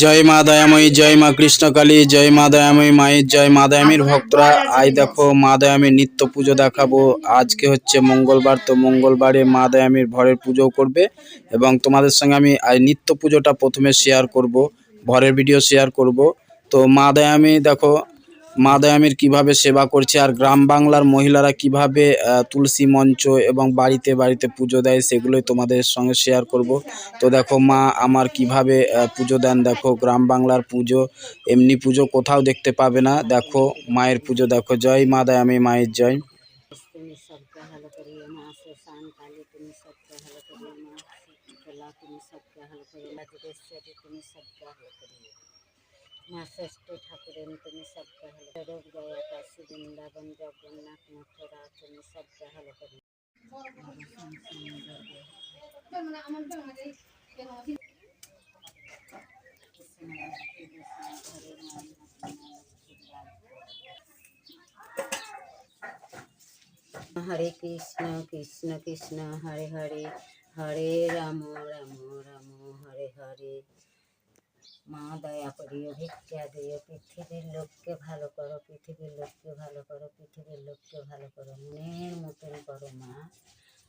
জয় মা দয়াময়ী, জয় মা কৃষ্ণকালী, জয় মা দয়াময়ী মায়ের, জয় মা দয়ামীর ভক্তরা। আই দেখো, মা দয়ামীর নিত্য পুজো দেখাবো। আজকে হচ্ছে মঙ্গলবার, তো মঙ্গলবারে মা দয়ামীর ভরের পুজো করবে এবং তোমাদের সঙ্গে আমি আই নিত্য পুজোটা প্রথমে শেয়ার করব, ভরের ভিডিও শেয়ার করব। তো মা দয়ামী, দেখো মা দয়ামীর কীভাবে সেবা করছে আর গ্রাম বাংলার মহিলারা কীভাবে তুলসী মঞ্চ এবং বাড়িতে বাড়িতে পুজো দেয় সেগুলোই তোমাদের সঙ্গে শেয়ার করব। তো দেখো মা আমার কীভাবে পুজো দেন। দেখো গ্রাম বাংলার পুজো, এমনি পুজো কোথাও দেখতে পাবে না। দেখো মায়ের পুজো, দেখো জয় মা দয়ামী, মায়ের জয়। তুমি माँ ठाकुर ठाकुरन तुम्हें सब कहल रोग गया काशी वृंदावन जगन्नाथ मथुरा तुम्हें सब कहल हरे कृष्ण कृष्ण कृष्ण हरे हरे हरे राम राम राम हरे हरे মা দয়া করিও, ভিক্ষা দিও, পৃথিবীর লোককে ভালো করো, পৃথিবীর লোককে ভালো করো, পৃথিবীর লোককে ভালো করো, মনের মতন করো মা।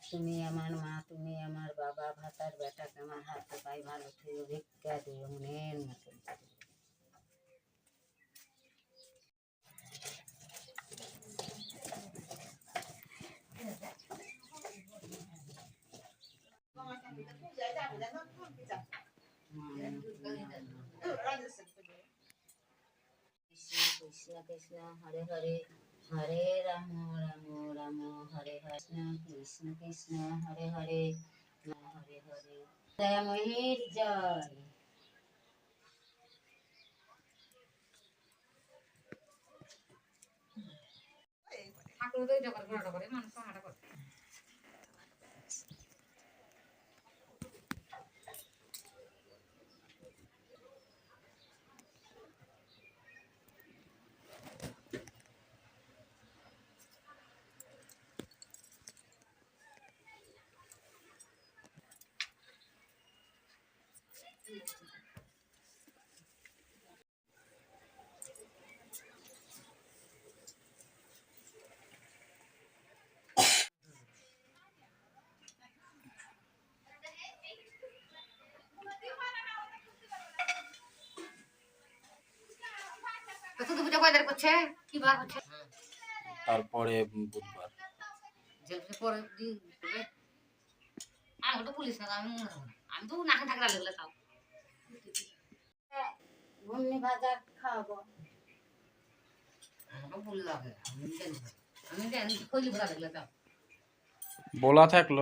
তুমি আমার মা, তুমি আমার বাবা, ভাতার বেটাকে আমার হাতে পাই ভালো থুইও ভিক্ষা দিও, মনের মতন কৃষ্ণ কৃষ্ণ হরে হরে হরে রাম রাম রাম হরে কৃষ্ণ কৃষ্ণ কৃষ্ণ হরে হরে হরে হরে দয়াময়ীর জয় ঠাকুর তো এটা করে মানুষ করে কত দুপুরে কয়দার করছে কি বার হচ্ছে তারপরে বুধবার জেলতে পরে দিন করবে আমি তো পুলিশ না আমি মনে হয় না। আমি তো নাকে থাকলে লাগলে তাও ঘুমনি ভাজা খাওয়াবো। বলা থাকল।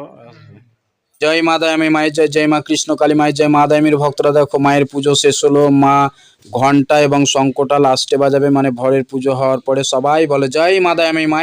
জয় মা দয়ামী মায়ের জয় জয় মা কৃষ্ণ কালী মায়ের জয়। মা দয়ামীর ভক্তরা দেখো মায়ের পুজো শেষ হলো। মা ঘণ্টা এবং শঙ্কটা লাস্টে বাজাবে মানে ভরের পুজো হওয়ার পরে সবাই বলে জয় মা দয়ামী মায়ের